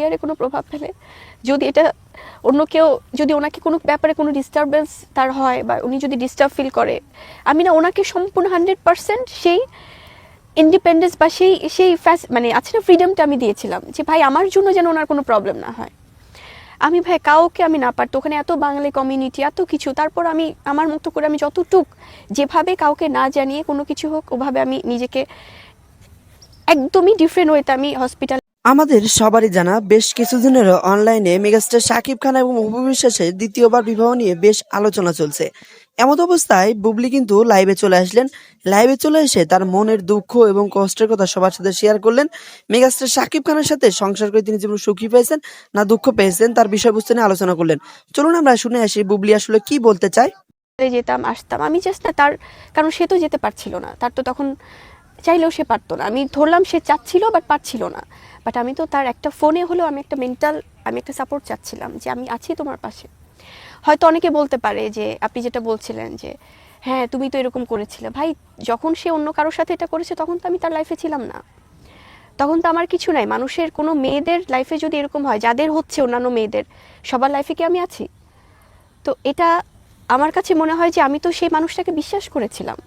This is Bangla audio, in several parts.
ক্যারিয়ারে কোনো প্রভাব ফেলে? যদি এটা অন্য কেউ, যদি ওনাকে কোনো ব্যাপারে কোনো ডিস্টারবেন্স তার হয় বা উনি যদি ডিস্টার্ব ফিল করে, আমি না ওনাকে সম্পূর্ণ হান্ড্রেড পার্সেন্ট সেই ইন্ডিপেন্ডেন্স বা সেই সেই ফ্যাস মানে আছে না ফ্রিডমটা আমি দিয়েছিলাম যে ভাই আমার জন্য যেন ওনার কোনো প্রবলেম না হয়। আমি ভাই কাউকে আমি না পারতো, ওখানে এত বাঙালি কমিউনিটি এত কিছু, তারপর আমি, আমার মতো করে আমি যতটুক যেভাবে কাউকে না জানিয়ে কোনো কিছু হোক, ওভাবে আমি নিজেকে একদমই ডিফারেন্ট ওয়েতে আমি হসপিটাল আমাদের সবারই জানা বেশ কিছুদিনেরও অনলাইনে মেগাস্টার শাকিব খান এবং অপু দ্বিতীয়বার বিবাহ নিয়ে বেশ আলোচনা চলছে। এমত অবস্থায় বুবলি কিন্তু লাইভে চলে আসলেন। লাইভে চলে এসে তার মনের দুঃখ এবং কষ্টের কথা সবার সাথে শেয়ার করলেন। মেগাস্টার শাকিব খানের সাথে সংসার করে তিনি যেমন সুখী পেয়েছেন না দুঃখ পেয়েছেন, তার বিষয়বস্তু নিয়ে আলোচনা করলেন। চলুন আমরা শুনে আসি বুবলি আসলে কি বলতে চায়। যেতাম, আসতাম। আমি না তার, কারণ সে তো যেতে পারছিল না। তার তো তখন চাইলেও সে পারতো না। আমি ধরলাম সে চাচ্ছিল বাট পারছিল না। বাট আমি তো তার একটা ফোনে হলেও আমি একটা মেন্টাল আমি একটা সাপোর্ট চাচ্ছিলাম যে আমি আছি তোমার পাশে। হয়তো অনেকে বলতে পারে যে, আপনি যেটা বলছিলেন যে হ্যাঁ তুমি তো এরকম করেছিলে। ভাই, যখন সে অন্য কারোর সাথে এটা করেছে, তখন তো আমি তার লাইফে ছিলাম না। তখন তো আমার কিছু নাই। মানুষের কোনো মেয়েদের লাইফে যদি এরকম হয়, যাদের হচ্ছে অন্যান্য মেয়েদের, সবার লাইফে কি আমি আছি? তো এটা আমার কাছে মনে হয় যে আমি তো সেই মানুষটাকে বিশ্বাস করেছিলাম।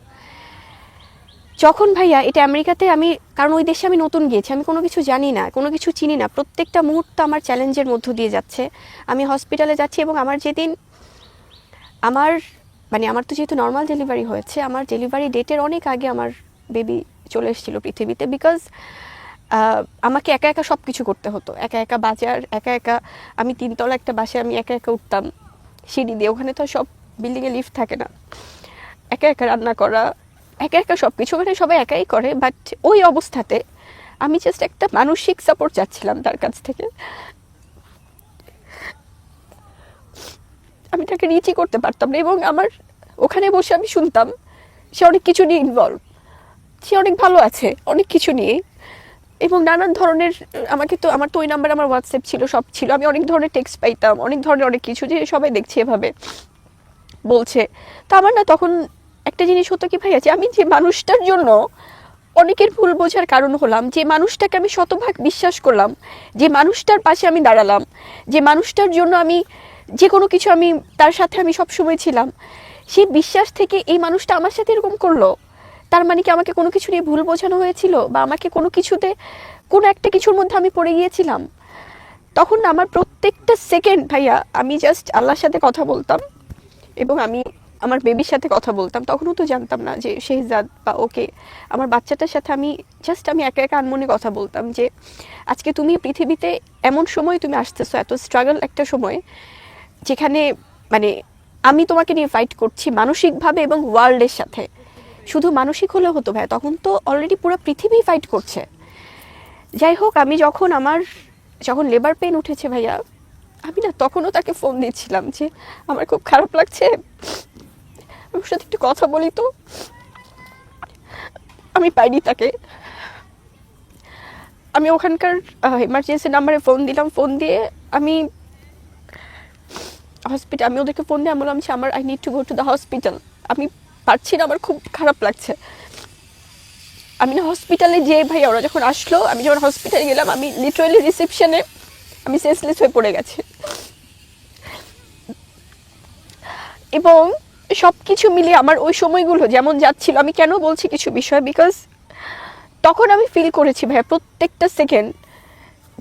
যখন ভাইয়া, এটা আমেরিকাতে আমি, কারণ ওই দেশে আমি নতুন গিয়েছি, আমি কোনো কিছু জানি না, কোনো কিছু চিনি না, প্রত্যেকটা মুহূর্ত আমার চ্যালেঞ্জের মধ্য দিয়ে যাচ্ছে। আমি হসপিটালে যাচ্ছি এবং আমার যেদিন, আমার মানে আমার তো যেহেতু নর্মাল ডেলিভারি হয়েছে, আমার ডেলিভারি ডেটের অনেক আগে আমার বেবি চলে এসেছিল পৃথিবীতে বিকজ আমাকে একা একা সব কিছু করতে হতো। একা একা বাজার, একা একা আমি তিনতলা একটা বাসে আমি একা একা উঠতাম, সিঁড়ি দিয়ে, ওখানে তো সব বিল্ডিংয়ে লিফট থাকে না। একা একা রান্না করা একা একা সব কিছু মানে সবাই একাই করে বাট ওই অবস্থাতে আমি জাস্ট একটা মানসিক সাপোর্ট চাচ্ছিলাম তার কাছ থেকে। আমি তাকে রিচই করতে পারতাম না এবং আমার ওখানে বসে আমি শুনতাম, সে অনেক কিছু নিয়ে ইনভলভ সে অনেক ভালো আছে, অনেক কিছু নিয়ে। এবং নানান ধরনের, আমাকে তো, আমার তো ওই নাম্বার আমার হোয়াটসঅ্যাপ ছিল, সব ছিল। আমি অনেক ধরনের টেক্সট পাইতাম, অনেক ধরনের অনেক কিছু যে সবাই দেখছে এভাবে বলছে। তো আমার না তখন একটা জিনিস হতো কি ভাই আছে আমি যে মানুষটার জন্য অনেকের ভুল বোঝার কারণ হলাম, যে মানুষটাকে আমি শতভাগ বিশ্বাস করলাম, যে মানুষটার পাশে আমি দাঁড়ালাম, যে মানুষটার জন্য আমি যে কোনো কিছু আমি, তার সাথে আমি সবসময় ছিলাম সেই বিশ্বাস থেকে এই মানুষটা আমার সাথে এরকম করল, তার মানে কি আমাকে কোনো কিছু নিয়ে ভুল বোঝানো হয়েছিল বা আমাকে কোনো কিছুতে, কোনো একটা কিছুর মধ্যে আমি পড়ে গিয়েছিলাম? তখন আমার প্রত্যেকটা সেকেন্ড ভাইয়া, আমি জাস্ট আল্লাহর সাথে কথা বলতাম এবং আমি আমার বেবির সাথে কথা বলতাম, তখনও তো জানতাম না যে শেহজাদ বা ওকে। আমার বাচ্চাটার সাথে আমি জাস্ট আমি একা একা আনমনে কথা বলতাম যে, আজকে তুমি পৃথিবীতে এমন সময় তুমি আসতেছো, এত স্ট্রাগল একটা সময়, যেখানে মানে আমি তোমাকে নিয়ে ফাইট করছি মানসিকভাবে এবং ওয়ার্ল্ডের সাথে। শুধু মানসিক হলেও হতো ভাই তখন তো অলরেডি পুরো পৃথিবী ফাইট করছে। যাই হোক, আমি যখন আমার, যখন লেবার পেন উঠেছে ভাইয়া, আমি না তখনও তাকে ফোন দিচ্ছিলাম যে, আমার খুব খারাপ লাগছে আমার সাথে একটু কথা বলি তো। আমি পাইনি তাকে। আমি ওখানকার এমার্জেন্সি নাম্বারে ফোন দিলাম। ফোন দিয়ে আমি হসপিটাল আমি ওদেরকে ফোন দিয়ে বললাম যে আমার I need to go to the hospital আমি পারছি না, আমার খুব খারাপ লাগছে। আমি না হসপিটালে যে ভাই, ওরা যখন আসলো, আমি যখন হসপিটালে গেলাম, আমি লিটারালি রিসেপশনে আমি সেন্সলেস হয়ে পড়ে গেছি। এবং সব কিছু মিলিয়ে আমার ওই সময়গুলো যেমন যাচ্ছিল, আমি কেন বলছি কিছু বিষয়? বিকজ তখন আমি ফিল করেছি ভাইয়া প্রত্যেকটা সেকেন্ড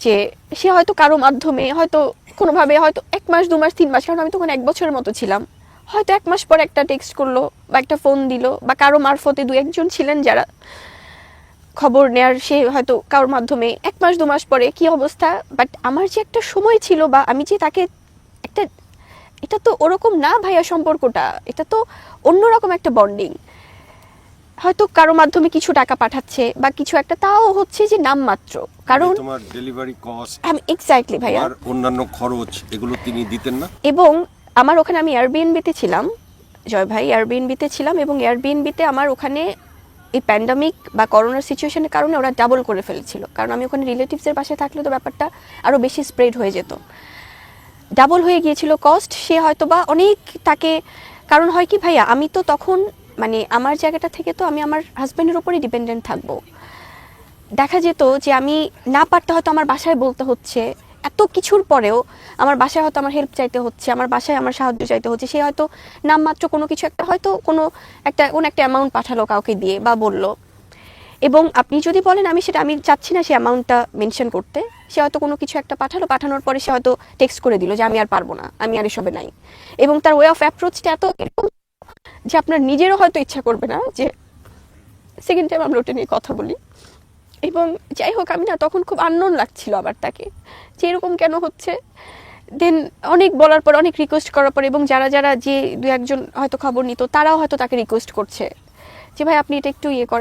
যে সে হয়তো কারও মাধ্যমে, হয়তো কোনোভাবে, হয়তো এক মাস, দু মাস, তিন মাস, কারণ আমি তখন এক বছরের মতো ছিলাম। হয়তো এক মাস পর একটা টেক্সট করল বা একটা ফোন দিল বা কারও মারফতে দু একজন ছিলেন যারা খবর নেয়ার, সে হয়তো কারোর মাধ্যমে এক মাস, দু মাস পরে কি অবস্থা? বাট আমার যে একটা সময় ছিল বা আমি যে তাকে একটা এটা তো ওরকম না ভাইয়া সম্পর্কটা। এটা তো অন্যরকম একটা বন্ডিং হয়তো কারও মাধ্যমে কিছু টাকা পাঠাচ্ছে বা কিছু একটা তাও হচ্ছে যে নামমাত্র কারণ তোমার ডেলিভারি কস্ট এক্স্যাক্টলি ভাইয়া। আর অন্যান্য খরচ এগুলো তিনি দিতেন না? এবং আমার ওখানে আমি এয়ারবিএনবিতে ছিলাম জয় ভাই এয়ারবিএনবিতে ছিলাম এবং এয়ারবিএনবিতে আমার ওখানে এই প্যান্ডামিক বা করোনার সিচুয়েশনের কারণে ওরা ডাবল করে ফেলেছিল। কারণ আমি ওখানে রিলেটিভসের পাশে থাকলে তো ব্যাপারটা আরও বেশি স্প্রেড হয়ে যেত। ডাবল হয়ে গিয়েছিল কস্ট সে হয়তো বা অনেক তাকে, কারণ হয় কি ভাইয়া, আমি তো তখন মানে আমার জায়গাটা থেকে তো আমি আমার হাজব্যান্ডের ওপরই ডিপেন্ডেন্ট থাকব। দেখা যেত যে আমি না পারতে হয়তো আমার বাসায় বলতে হচ্ছে, এত কিছুর পরেও আমার বাসায় হয়তো আমার হেল্প চাইতে হচ্ছে, আমার বাসায় আমার সাহায্য চাইতে হচ্ছে, সে হয়তো নামমাত্র কোনো কিছু একটা, হয়তো কোনো একটা কোনো একটা অ্যামাউন্ট পাঠালো কাউকে দিয়ে বা বলল। এবং আপনি যদি বলেন, আমি সেটা, আমি চাচ্ছি না সে অ্যামাউন্টটা মেনশন করতে, সে হয়তো কোনো কিছু একটা পাঠালো, পাঠানোর পরে সে হয়তো টেক্সট করে দিল যে, আমি আর পারব না, আমি আর এসবে নাই। এবং তার ওয়ে অফ অ্যাপ্রোচটা এত এরকম যে, আপনার নিজেরও হয়তো ইচ্ছা করবে না যে সেকেন্ড টাইম আমরা ওটা নিয়ে কথা বলি। এবং যাই হোক, আমি না তখন খুব আননোন লাগছিল আবার তাকে যে, এরকম কেন হচ্ছে? দেন অনেক বলার পর, অনেক রিকোয়েস্ট করার পর এবং যারা যারা যে, দু একজন হয়তো খবর নিত, তারাও হয়তো তাকে রিকোয়েস্ট করছে যে, ভাই, আপনি এটা একটু ইয়ে করেন।